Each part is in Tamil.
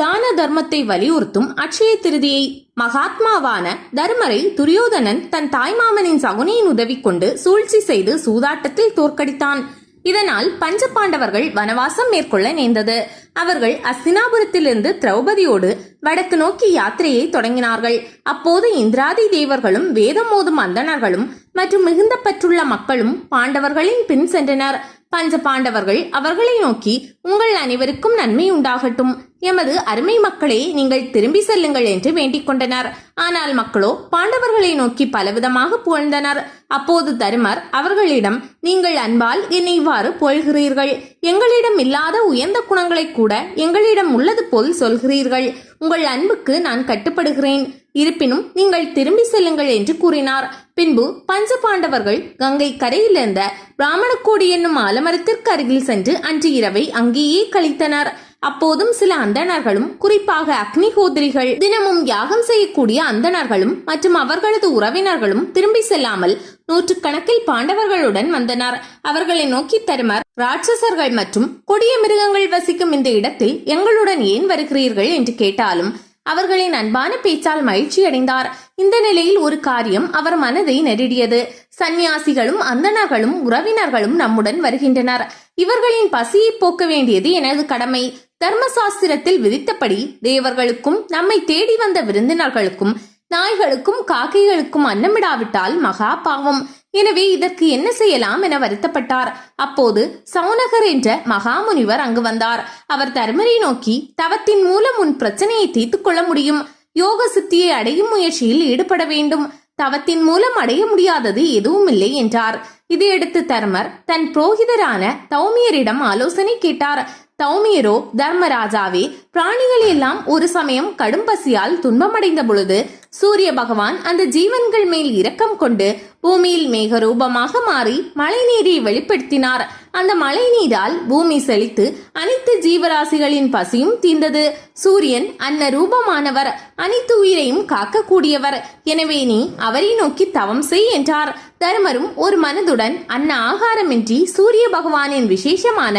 தான தர்மத்தை வலியுறுத்தும் அட்சய திருதியை மகாத்மாவான தர்மரை துரியோதனன் தன் தாய்மாமனின் சகுனியின் உதவி கொண்டு சூழ்ச்சி செய்து சூதாட்டத்தில் தோற்கடித்தான். இதனால் பஞ்ச பாண்டவர்கள் வனவாசம் மேற்கொள்ள நேர்ந்தது. அவர்கள் அஸ்தினாபுரத்திலிருந்து திரௌபதியோடு வடக்கு நோக்கி யாத்திரையை தொடங்கினார்கள். அப்போது இந்திராதி தேவர்களும் வேதம் மோதும் அந்தணர்களும் மற்றும் மிகுந்த பற்றுள்ள மக்களும் பாண்டவர்களின் பின் சென்றனர். பஞ்ச பாண்டவர்கள் அவர்களை நோக்கி உங்கள் அனைவருக்கும் நன்மை உண்டாகட்டும். எமது அருமை மக்களே நீங்கள் திரும்பி செல்லுங்கள் என்று வேண்டிக் கொண்டனர். ஆனால் மக்களோ பாண்டவர்களை நோக்கி பலவிதமாக புகழ்ந்தனர். அப்போது தருமர் அவர்களிடம் நீங்கள் அன்பால் என்னை இவ்வாறு புகழ்கிறீர்கள். எங்களிடம் இல்லாத உயர்ந்த குணங்களை கூட எங்களிடம் உள்ளது போல் சொல்கிறீர்கள். உங்கள் அன்புக்கு நான் கட்டுப்படுகிறேன். இருப்பினும் நீங்கள் திரும்பி செல்லுங்கள் என்று கூறினார். பின்பு பஞ்ச பாண்டவர்கள் கங்கை கரையிலிருந்த பிராமணக்கோடி என்னும் ஆலமரத்திற்கு அருகில் சென்று அன்று இரவை அங்கேயே கழித்தனர். அப்போதும் சில அந்தணர்களும் குறிப்பாக அக்னிஹோத்திரிகள் தினமும் யாகம் செய்யக்கூடிய அந்தணர்களும் மற்றும் அவர்களது உறவினர்களும் திரும்பி செல்லாமல் நூற்றுக்கணக்கில் பாண்டவர்களுடன் வந்தனர். அவர்களை நோக்கி தருமர் ராட்சசர்கள் மற்றும் கொடிய மிருகங்கள் வசிக்கும் இந்த இடத்தில் எங்களுடன் ஏன் வருகிறீர்கள் என்று கேட்டாலும் அவர்களின் அன்பான பேச்சால் மகிழ்ச்சி அடைந்தார். இந்த நிலையில் ஒரு காரியம் அவர் மனதை நெருடியது. சந்நியாசிகளும் அந்தணர்களும் உறவினர்களும் நம்முடன் வருகின்றனர். இவர்களின் பசியை போக்க வேண்டியது எனது கடமை. தர்மசாஸ்திரத்தில் விதித்தபடி தேவர்களுக்கும் நம்மை தேடி வந்த விருந்தினர்களுக்கும் நாய்களுக்கும் காக்கைகளுக்கும் அன்னமிடாவிட்டால் மகா பாவம். எனவே இதற்கு என்ன செய்யலாம் என வருத்தப்பட்டார். அப்போது சௌனகர் என்ற மகாமுனிவர் அங்கு வந்தார். அவர் தர்மரை நோக்கி தவத்தின் மூலம் உன் பிரச்சனையை தீர்த்துக் கொள்ள முடியும். யோக சித்தியை அடையும் முயற்சியில் ஈடுபட வேண்டும். தவத்தின் மூலம் அடைய முடியாதது எதுவும் இல்லை என்றார். இதையடுத்து தர்மர் தன் புரோகிதரான தௌமியரிடம் ஆலோசனை கேட்டார். தௌமீரோ தர்மராஜாவே பிராணிகள் எல்லாம் ஒரு சமயம் கடும் பசியால் துன்பமடைந்த பொழுது சூரிய பகவான் அந்த ஜீவன்கள் மேல் இரக்கம் கொண்டு பூமியில் மேக ரூபமாக மாறி மழை நீரை வெளிப்படுத்தினார். அந்த மழை நீரால் பூமி செழித்து அனைத்து ஜீவராசிகளின் பசியும் தீர்ந்தது. சூரியன் அன்ன ரூபமானவர் அனைத்து உயிரையும் காக்கக்கூடியவர். எனவே நீ அவரை நோக்கி தவம் செய் என்றார். தருமரும் ஒரு மனதுடன் அன்ன ஆகாரமின்றி சூரிய பகவானின் விசேஷமான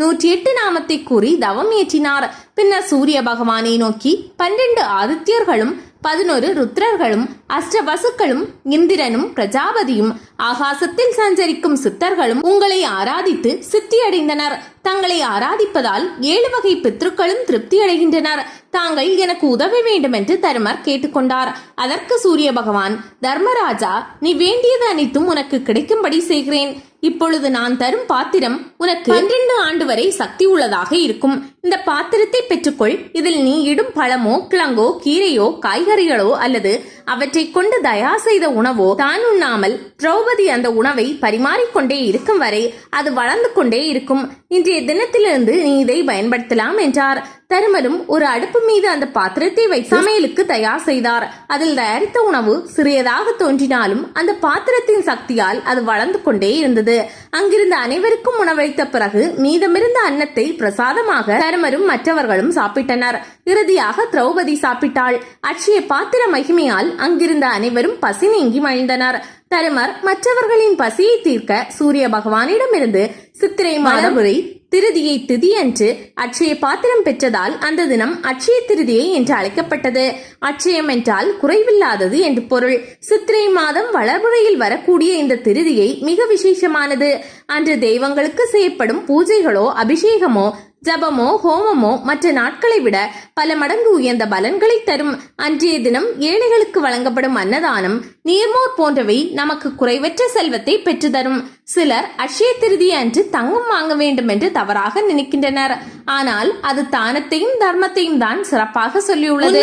நூற்றி எட்டு நாமத்தை கூறி தவம் ஏற்றினார். பின்னர் சூரிய பகவானை நோக்கி பன்னிரண்டு ஆதித்யர்களும் பதினொரு ருத்ரர்களும் அஷ்டவசுக்களும் இந்திரனும் பிரஜாபதியும் ஆகாசத்தில் சஞ்சரிக்கும் சித்தர்களும் உங்களை ஆராதித்து சித்தியடைந்தனர். தங்களை ஆராதிப்பதால் ஏழு வகை பித்ருக்களும் திருப்தி அடைகின்றனர். தாங்கள் எனக்கு உதவ வேண்டும் என்று தருமர் கேட்டுக்கொண்டார். அதற்கு சூரிய பகவான் தர்மராஜா நீ வேண்டியது அனைத்தும் உனக்கு கிடைக்கும்படி செய்கிறேன். இப்பொழுது நான் தரும் பாத்திரம் உனக்கு பன்னிரண்டு ஆண்டு வரை சக்தி உள்ளதாக இருக்கும். இந்த பாத்திரத்தை பெற்றுக்கொள். இதில் நீ இடும் பழமோ கிழங்கோ கீரையோ காய்கறிகளோ அல்லது அவற்றை கொண்டு தயா செய்த உணவோ தான் உண்ணாமல் திரௌபதி அந்த உணவை பரிமாறிக்கொண்டே இருக்கும் வரை அது வளர்ந்து கொண்டே இருக்கும். இன்று இன்றைய தினத்திலிருந்து நீ இதை பயன்படுத்தலாம் என்றார். தருமரும் ஒரு அடுப்பு மீது அந்த பாத்திரத்தை வைத்து சமையலுக்கு தயார் செய்தார். அதில் தயாரித்த உணவு சிறியதாக தோன்றினாலும் அந்த பாத்திரத்தின் சக்தியால் அது வளர்ந்து கொண்டே இருந்தது. அங்கிருந்த அனைவருக்கும் உணவளித்த பிறகு மீதமிருந்த அன்னத்தை பிரசாதமாக தருமரும் மற்றவர்களும் சாப்பிட்டனர். இறுதியாக திரௌபதி சாப்பிட்டாள். அட்சய பாத்திர மகிமையால் அங்கிருந்த அனைவரும் பசி நீங்கி மகிழ்ந்தனர். தருமர் மற்றவர்களின் பசியை தீர்க்க சூரிய பகவானிடமிருந்து சித்திரை மாதமுறை திருதியை திதியன்று அட்சய பாத்திரம் பெற்றதால் அந்த தினம் அட்சய திருதியை என்று அழைக்கப்பட்டது. அட்சயம் என்றால் குறைவில்லாதது என்று பொருள். சித்திரை மாதம் வளர்புறையில் வரக்கூடிய இந்த திருதியை மிக விசேஷமானது. அன்று தெய்வங்களுக்கு செய்யப்படும் பூஜைகளோ அபிஷேகமோ ஜபமோ ஹோமமோ மற்ற நாட்களை விட பல மடங்கு உயர்ந்த பலன்களை தரும். அன்றைய தினம் ஏழைகளுக்கு வழங்கப்படும் அன்னதானம் நீர்மோர் போன்றவை நமக்கு குறைவற்ற செல்வத்தை பெற்றுத்தரும் சிலர் அட்சய திருதி அன்று தங்கம் வாங்க வேண்டும் என்று தவறாக நினைக்கின்றனர். ஆனால் அது தானத்தையும் தர்மத்தையும் தான் சிறப்பாக சொல்லியுள்ளது.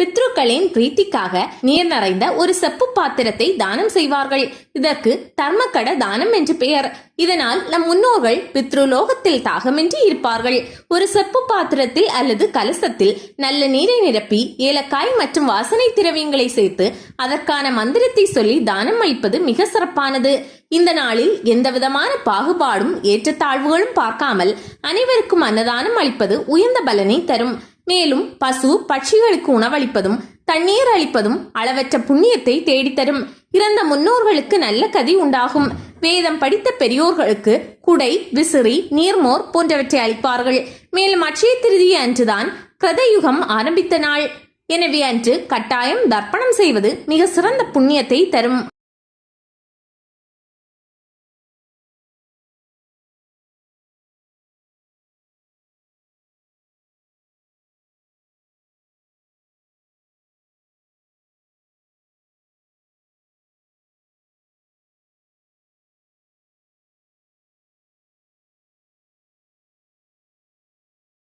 பித்ருக்களின் பிரீத்திக்காக நீர் நிறைந்த ஒரு செப்பு பாத்திரத்தை தானம் செய்வார்கள். இதற்கு தர்மக்கட தானம் என்று பெயர். இதனால் நம் முன்னோர்கள் பித்ருலோகத்தில் தாகமின்றி இருப்பார்கள். ஒரு செப்பு பாத்திரத்தில் அல்லது கலசத்தில் நல்ல நீரை நிரப்பி ஏலக்காய் மற்றும் வாசனை திரவியங்களை சேர்த்து அதற்கான மந்திரத்தை சொல்லி தானம் அளிப்பது மிக சிறப்பானது. இந்த நாளில் எந்த விதமான பாகுபாடும் ஏற்றத்தாழ்வுகளும் பார்க்காமல் அனைவருக்கும் அன்னதானம் அளிப்பது உயர்ந்த பலனை தரும். மேலும் பசு பட்சிகளுக்கு உணவளிப்பதும் தண்ணீர் அளிப்பதும் அளவற்ற புண்ணியத்தை தேடித்தரும். இறந்த முன்னோர்களுக்கு நல்ல கதி உண்டாகும். வேதம் படித்த பெரியோர்களுக்கு குடை விசிறி நீர்மோர் போன்றவற்றை அளிப்பார்கள். மேலும் அட்சய திருதி அன்றுதான் கிரதயுகம் ஆரம்பித்த நாள். எனவே அன்று கட்டாயம் தர்ப்பணம் செய்வது மிக சிறந்த புண்ணியத்தை தரும்.